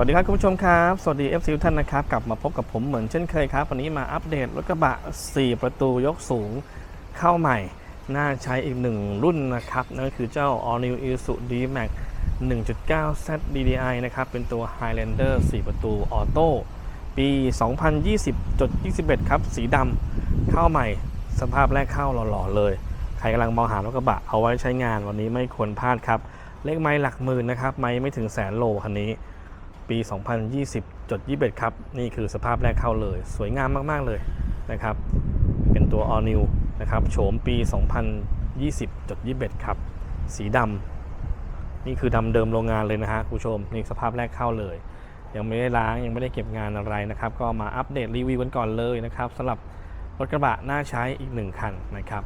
วัสดีครับคุณผู้ชมครับ สวัสดี FC ทุกท่านนะครับ กลับมาพบกับผมเหมือนเช่นเคยครับ วันนี้มาอัปเดตรถกระบะ 4 ประตูยกสูงเข้าใหม่ น่าใช้อีกหนึ่งรุ่นนะครับ นั่นก็คือเจ้า All New Isuzu D-Max 1.9 Z DDI นะครับ เป็นตัว Highlander 4 ประตูออโต้ปี 2020.21 ครับ สีดำเข้าใหม่ สภาพแรกเข้าหล่อๆเลย ใครกำลังมองหารถกระบะเอาไว้ใช้งานวันนี้ไม่ควรพลาดครับเลขไม้หลักหมื่นนะครับ ไม้ไม่ถึงแสนโลคันนี้ ปี 2020จด21 ครับ นี่คือสภาพแรกเข้าเลย สวยงามมาก ๆ เลยนะครับ เป็นตัว All New นะครับ โฉมปี 2020จด21 ครับ สีดำนี่คือดำเดิมโรงงานเลยนะฮะคุณผู้ชม นี่สภาพแรกเข้าเลย ยังไม่ได้ล้าง ยังไม่ได้เก็บงานอะไรนะครับ ก็มาอัปเดตรีวิวกันก่อนเลยนะครับสำหรับรถกระบะน่าใช้อีกหนึ่งคันนะครับ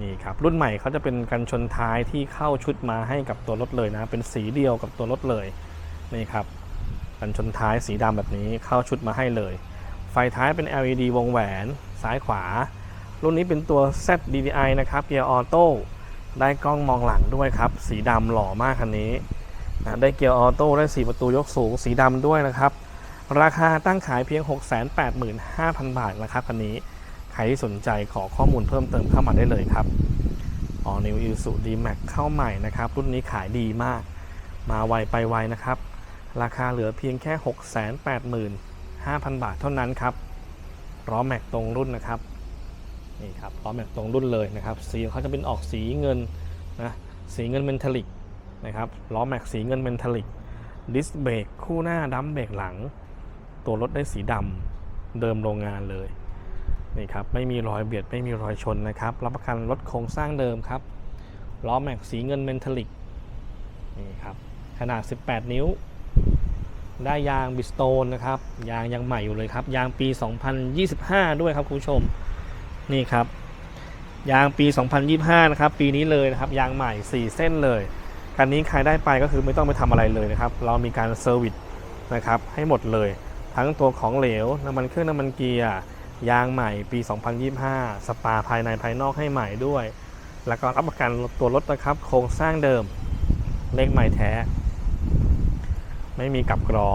นี่ครับรุ่นใหม่เขาจะเป็นกันชนท้ายที่เข้าชุดมาให้กับตัวรถเลยนะ เป็นสีเดียวกับตัวรถเลยนี่ครับ กันชนท้ายสีดำแบบนี้เข้าชุดมาให้เลย ไฟท้ายเป็น LED วงแหวนซ้ายขวา รุ่นนี้เป็นตัว Z DDI นะครับเกียร์ออโต้ได้กล้องมองหลังด้วยครับ สีดำหล่อมากคันนี้นะได้เกียร์ออโต้ได้ 4 ประตูยกสูงสีดำด้วยนะครับ ราคาตั้งขายเพียง 685,000 บาทนะครับคันนี้ ใครที่สนใจขอข้อมูลเพิ่มเติมเข้ามาได้เลยครับ All New Isuzu D-Max เข้าใหม่นะครับ รุ่นนี้ขายดีมาก มาไวไปไวนะครับ ราคาเหลือเพียงแค่ 685,000 บาทเท่านั้นครับล้อแม็กตรงรุ่นนะครับนี่ครับล้อแม็กตรงรุ่นเลยนะครับ สีเขาจะเป็นออกสีเงินนะสีเงินเมนทัลลิกนะครับล้อแม็กสีเงินเมนทัลลิกดิสเบรกคู่หน้าดัมเบรกหลัง ตัวรถได้สีดำเดิมโรงงานเลยนี่ครับไม่มีรอยเบียดไม่มีรอยชนนะครับรับประกันรถโครงสร้างเดิมครับล้อแม็กสีเงินเมนทัลิกนี่ครับขนาด 18 นิ้ว ได้ยางบิสโตนนะครับ ยางยังใหม่อยู่เลยครับ ยางปี 2025 ด้วยครับคุณผู้ชม นี่ครับ ยางปี 2025 นะครับ ปีนี้เลยนะครับ ยางใหม่ 4 เส้นเลย คันนี้ใครได้ไปก็คือไม่ต้องไปทำอะไรเลยนะครับ เรามีการเซอร์วิสนะครับให้หมดเลย ทั้งตัวของเหลว น้ำมันเครื่องน้ำมันเกียร์ ยางใหม่ปี 2025 สปาภายในภายนอกให้ใหม่ด้วย แล้วก็รับประกันตัวรถนะครับ โครงสร้างเดิม เลขใหม่แท้ ไม่มีกับกรอ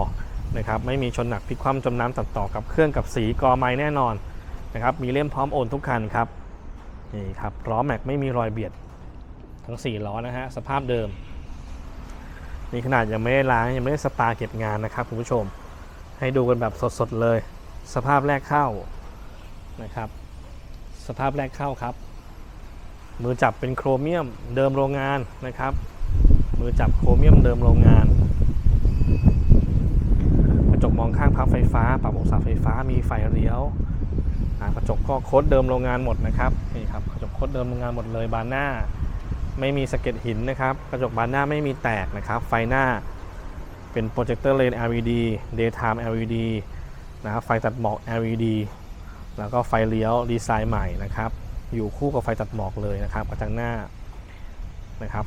นะครับไม่มีชนหนักพลิกคว่ำจมน้ำตัดต่อกับเครื่องกับสีกอไม้แน่นอนนะครับมีเล่มพร้อมโอนทุกคันครับนี่ครับล้อแม็กไม่มีรอยเบียดทั้ง 4 ล้อนะฮะสภาพเดิมนี่ขนาดยังไม่ได้ล้างยังไม่ได้สปาเก็บงานนะครับคุณผู้ชม ให้ดูกันแบบสดๆเลย สภาพแรกเข้านะครับ สภาพแรกเข้าครับ มือจับเป็นโครเมียมเดิมโรงงานนะครับ มือจับโครเมียมเดิมโรงงาน ระจกมองข้างพับไฟฟ้า ปรับองศาไฟฟ้า มีไฟเลี้ยวกระจกก็โค้ดเดิมโรงงานหมดนะครับ นี่ครับกระจกโค้ดเดิมโรงงานหมดเลย บานหน้า ไม่มีสะเก็ดหินนะครับ กระจกบานหน้าไม่มีแตกนะครับ ไฟหน้าเป็นโปรเจคเตอร์เลน LED daytime LED นะครับ ไฟตัดหมอก LED แล้วก็ไฟเลี้ยวดีไซน์ใหม่นะครับ อยู่คู่กับไฟตัดหมอกเลยนะครับ กระจังหน้านะครับ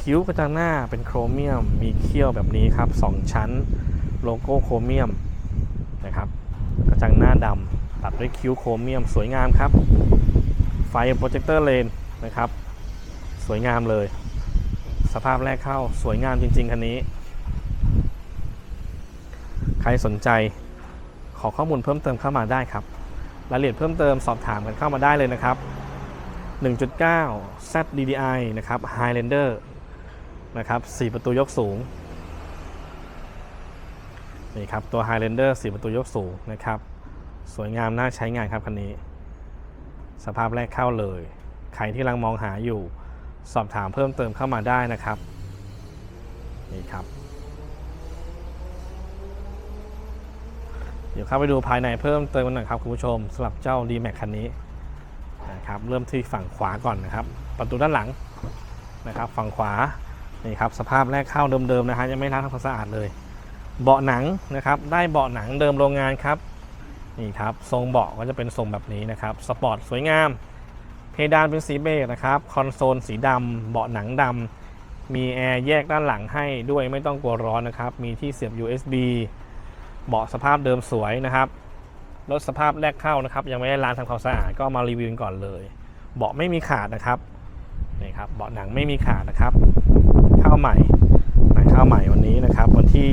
คิ้วกระจังหน้าเป็นโครเมียม มีเขี้ยวแบบนี้ครับ 2 ชั้น โลโก้โครเมียมนะครับกระจังหน้าดำตัดด้วยคิ้วโครเมียมสวยงามครับ ไฟโปรเจคเตอร์เลนนะครับ สวยงามเลย สภาพแรกเข้าสวยงามจริง ๆ คันนี้ ใครสนใจขอข้อมูลเพิ่มเติมเข้ามาได้ครับรายละเอียดเพิ่มเติมสอบถามกันเข้ามาได้เลยนะครับ 1.9 Z DDI นะครับ Highlander นะครับ 4 ประตูยกสูง นี่ครับ ตัว Highlander 4 ประตูยกสูงนะครับ สวยงามน่าใช้งานครับคันนี้ สภาพแรกเข้าเลย ใครที่กำลังมองหาอยู่ สอบถามเพิ่มเติมเข้ามาได้นะครับ นี่ครับ เดี๋ยวเข้าไปดูภายในเพิ่มเติมกันหน่อยครับคุณผู้ชมสำหรับเจ้า d m a x คันนี้นะครับเริ่มที่ฝั่งขวาก่อนนะครับ ประตูด้านหลังนะครับ ฝั่งขวานี่ครับสภาพแรกเข้าเดิมๆนะฮะยังไม่ล้างทำความสะอาดเลย เบาะหนังนะครับได้เบาะหนังเดิมโรงงานครับนี่ครับทรงเบาะก็จะเป็นทรงแบบนี้นะครับสปอร์ตสวยงาม เพดานเป็นสีเบจนะครับคอนโซลสีดำเบาะหนังดำมีแอร์แยกด้านหลังให้ด้วยไม่ต้องกลัวร้อนนะครับมีที่เสียบ USB เบาะสภาพเดิมสวยนะครับรถสภาพแรกเข้านะครับ ยังไม่ได้ล้างทำความสะอาดก็มารีวิวกันก่อนเลย เบาะไม่มีขาดนะครับนี่ครับเบาะหนังไม่มีขาดนะครับ เข้าใหม่ ข้าวใหม่วันนี้นะครับวันที่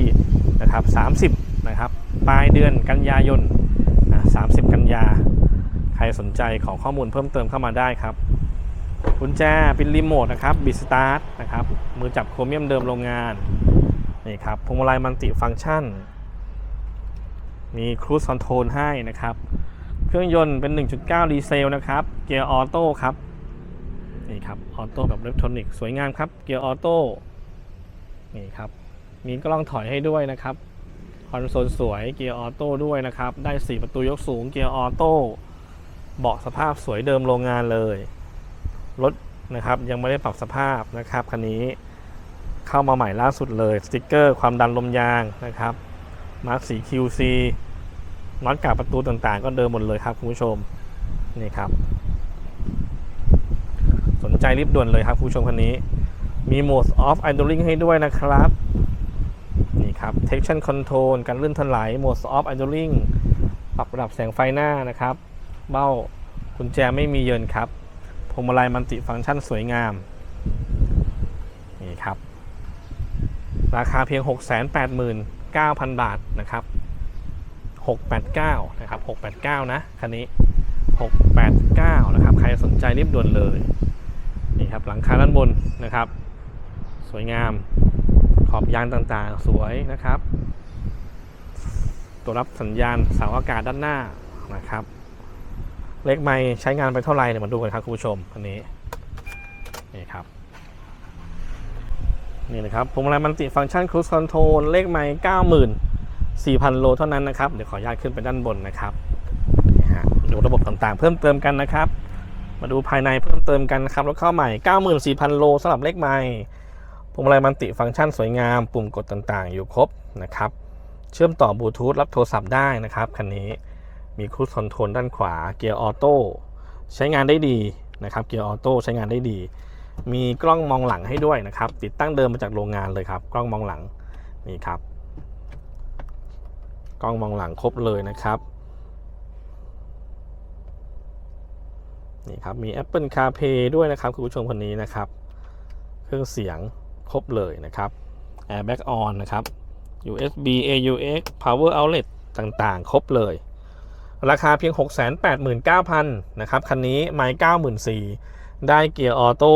นะครับ30นะครับปลายเดือนกันยายน30 กันยา ใครสนใจขอข้อมูลเพิ่มเติมเข้ามาได้ครับกุญแจเป็นรีโมทนะครับบิสตาร์ทนะครับมือจับโครเมียมเดิมโรงงานนี่ครับพวงมาลัยมัลติฟังก์ชัน มีครู e คอนโทรลให้นะครับ เครื่องยนต์เป็น 1.9 ดีเซลนะครับ เกียร์ออโต้ครับ นี่ครับ ออโต้แบบอิเล็กทรอนิกส์สวยงามครับ เกียร์ออโต้ นี่ครับ มีกล้องถอยให้ด้วยนะครับคอนโซลสวยเกียร์ออโต้ด้วยนะครับ ได้ 4 ประตูยกสูงเกียร์ออโต้เบาะสภาพสวยเดิมโรงงานเลย รถนะครับยังไม่ได้ปรับสภาพนะครับคันนี้เข้ามาใหม่ล่าสุดเลยสติกเกอร์ความดันลมยางนะครับมาร์คสี QC น็อตกาบประตูต่างๆ ก็เดิมหมดเลยครับคุณผู้ชมนี่ครับ สนใจรีบด่วนเลยครับคุณผู้ชมคันนี้ มีโหมด off idling ให้ด้วยนะครับ นี่ครับ traction control การลื่นถลายโหมด off idling ปรับระดับแสงไฟหน้านะครับ เบ้ากุญแจไม่มีเยินครับพวงมาลัยมัลติฟังก์ชันสวยงาม นี่ครับ ราคาเพียง 689,000 บาทนะครับ 689 นะครับ 689 นะ คันนี้ 689 นะครับ ใครสนใจรีบด่วนเลย นี่ครับ หลังคาด้านบนนะครับ สวยงาม ขอบยางต่างๆ สวยนะครับ ตัวรับสัญญาณเสาอากาศด้านหน้านะครับ เลขไม่ใช้งานไปเท่าไหร่เนี่ยมาดูกันครับคุณผู้ชมอันนี้นี่ครับนี่นะครับพวงมาลัยมันติฟังก์ชันครู e คอนโทรลเลขไม่เก้าหมื่นสี่พันโลเท่านั้นนะครับ เดี๋ยวขออนุญาตขึ้นไปด้านบนนะครับดูระบบต่างๆ เพิ่มเติมกันนะครับ มาดูภายในเพิ่มเติมกันครับรถเข้าใหม่ 94,000 โลสำหรับเลขไม่ พวงมาลัยมันติฟังก์ชันสวยงาม ปุ่มกดต่างๆ อยู่ครบนะครับ เชื่อมต่อบลูทูธรับโทรศัพท์ได้นะครับคันนี้มีครู e คอนโทรลด้านขวาเกียร์ออโต้ใช้งานได้ดีนะครับเกียร์ออโต้ใช้งานได้ดี มีกล้องมองหลังให้ด้วยนะครับ ติดตั้งเดิมมาจากโรงงานเลยครับ กล้องมองหลังนี่ครับ กล้องมองหลังครบเลยนะครับนี่ครับมี Apple CarPlay ด้วยนะครับคุณผู้ชมคนนี้นะครับ เครื่องเสียง ครบเลยนะครับ Airbag on นะครับ USB AUX Power Outlet ต่างๆ ครบเลย ราคาเพียง 689,000นะครับ คันนี้ไม้94,000 ได้เกียร์ออโต้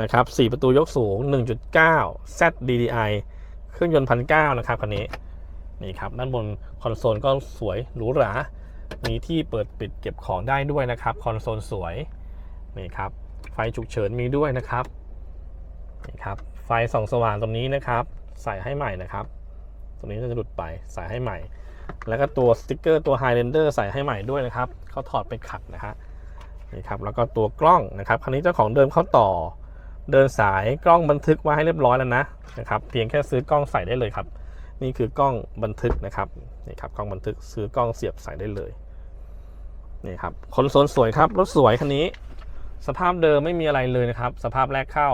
นะครับ 4 ประตูยกสูง 1.9 Z DDI เครื่องยนต์พันเนะครับคันนี้นี่ครับด้านบนคอนโซลก็สวยหรูหรา มีที่เปิดปิดเก็บของได้ด้วยนะครับ คอนโซลสวย นี่ครับ ไฟฉุกเฉินมีด้วยนะครับ นี่ครับ ไฟส่องสว่างตรงนี้นะครับ ใส่ให้ใหม่นะครับ ตรงนี้ก็จะหลุดไปใส่ให้ใหม่ แล้วก็ตัวสติกเกอร์ตัวไฮเรนเดอร์ใส่ให้ใหม่ด้วยนะครับเขาถอดไปขัดนะฮะนี่ครับแล้วก็ตัวกล้องนะครับคันนี้เจ้าของเดิมเขาต่อ เดินสายกล้องบันทึกไว้ให้เรียบร้อยแล้วนะนะครับเพียงแค่ซื้อกล้องใส่ได้เลยครับ นี่คือกล้องบันทึกนะครับนี่ครับกล้องบันทึกซื้อกล้องเสียบใส่ได้เลยนี่ครับคนโซลสวยครับรถสวยคันนี้ สภาพเดิมไม่มีอะไรเลยนะครับ สภาพแรกเข้า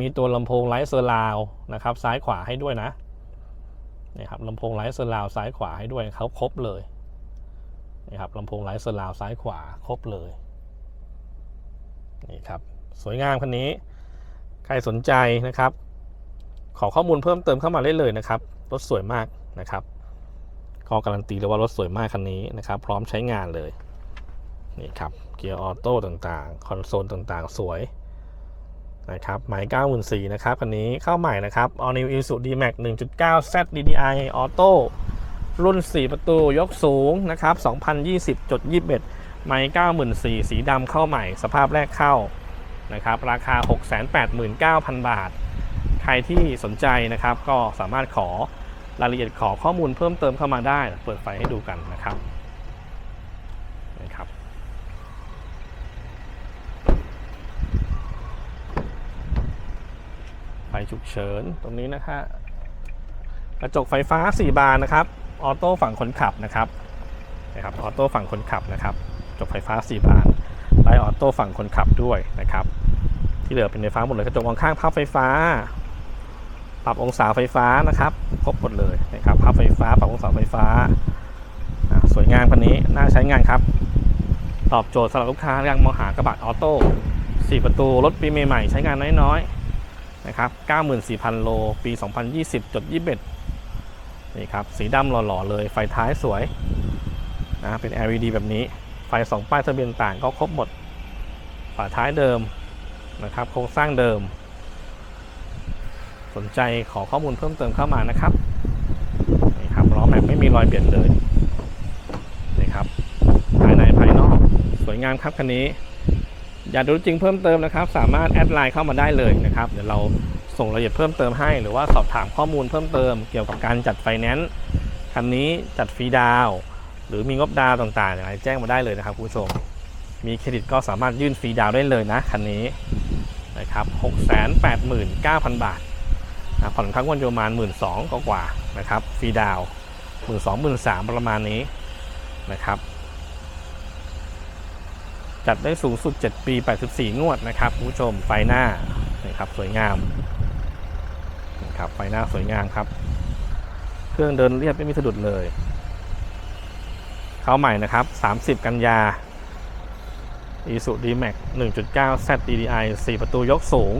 มีตัวลำโพงไลท์เซอร์ราวนะครับ ซ้ายขวาให้ด้วยนะนี่ครับลำโพงไลท์เซอร์ราวซ้ายขวาให้ด้วยเขาครบเลยนี่ครับลำโพงไลท์เซอร์ราวซ้ายขวาครบเลยนี่ครับสวยงามคันนี้ ใครสนใจนะครับ ขอข้อมูลเพิ่มเติมเข้ามาได้เลยนะครับรถสวยมากนะครับขอการันตีเลยว่ารถสวยมากคันนี้นะครับ พร้อมใช้งานเลยนี่ครับเกียร์ออโต้ต่างๆ คอนโซลต่างๆ สวย นะครับหมาย94,000นะครับคันนี้เข้าใหม่นะครับ All New Isuzu D-Max 1.9 Z DDI Auto รุ่น 4 ประตูยกสูงนะครับ2020.21 ไมค์94,000 สีดำเข้าใหม่ สภาพแรกเข้านะครับ ราคา 689,000 บาท ใครที่สนใจนะครับ ก็สามารถขอรายละเอียดขอข้อมูลเพิ่มเติมเข้ามาได้ เปิดไฟให้ดูกันนะครับนะครับ ไฟฉุกเฉินตรงนี้นะฮะกระจกไฟฟ้า 4 บานนะครับออโต้ฝั่งคนขับนะครับนะครับออโต้ฝั่งคนขับนะครับกระจกไฟฟ้า 4 บานไลออโต้ฝั่งคนขับด้วยนะครับ ที่เหลือเป็นไฟฟ้าหมดเลยกระจกมองข้างพับไฟฟ้า ปรับองศาไฟฟ้านะครับครบหมดเลยนะครับพับไฟฟ้า ปรับองศาไฟฟ้า สวยงามคันนี้น่าใช้งานครับ ตอบโจทย์สำหรับลูกค้ายังมองหากระบะออโต้4ประตูรถปีใหม่ๆใช้งานน้อยๆ นะครับ 94,000 โล ปี 2020จด21นี่ครับ สีดำหล่อๆเลย ไฟท้ายสวยนะเป็น LED แบบนี้ ไฟ 2 ป้ายทะเบียนต่างก็ครบหมด ฝาท้ายเดิมนะครับ โครงสร้างเดิม สนใจขอข้อมูลเพิ่มเติมเข้ามานะครับ นี่ครับ ล้อแม็กไม่มีรอยเบียดเลย นี่ครับ ภายในภายนอก สวยงามครับคันนี้ อยากดูจริงเพิ่มเติมนะครับ สามารถแอดไลน์เข้ามาได้เลยนะครับเดี๋ยวเราส่งรายละเอียดเพิ่มเติมให้ หรือว่าสอบถามข้อมูลเพิ่มเติมเกี่ยวกับการจัดไฟแนนซ์คันนี้จัดฟรีดาวหรือมีงบดาวต่างๆอย่างไรแจ้งมาได้เลยนะครับคุณผู้ชมมีเครดิตก็สามารถยื่นฟรีดาวได้เลยนะคันนี้นะครับ689,000 บาทนะผ่อนครั้งวันอยู่ประมาณ 1 2ื่นกว่านะครับฟรีดาวหมื่นสองหมื่นสามประมาณนี้นะครับ จัดได้สูงสุด 7 ปี 84 งวดนะครับคุณผู้ชมไฟหน้านะครับสวยงามนะครับไฟหน้าสวยงามครับ เครื่องเดินเรียบไม่มีสะดุดเลย เข้าใหม่นะครับ 30 กันยา i s u d m a x 1.9 Z DDI 4 ประตูยกสูง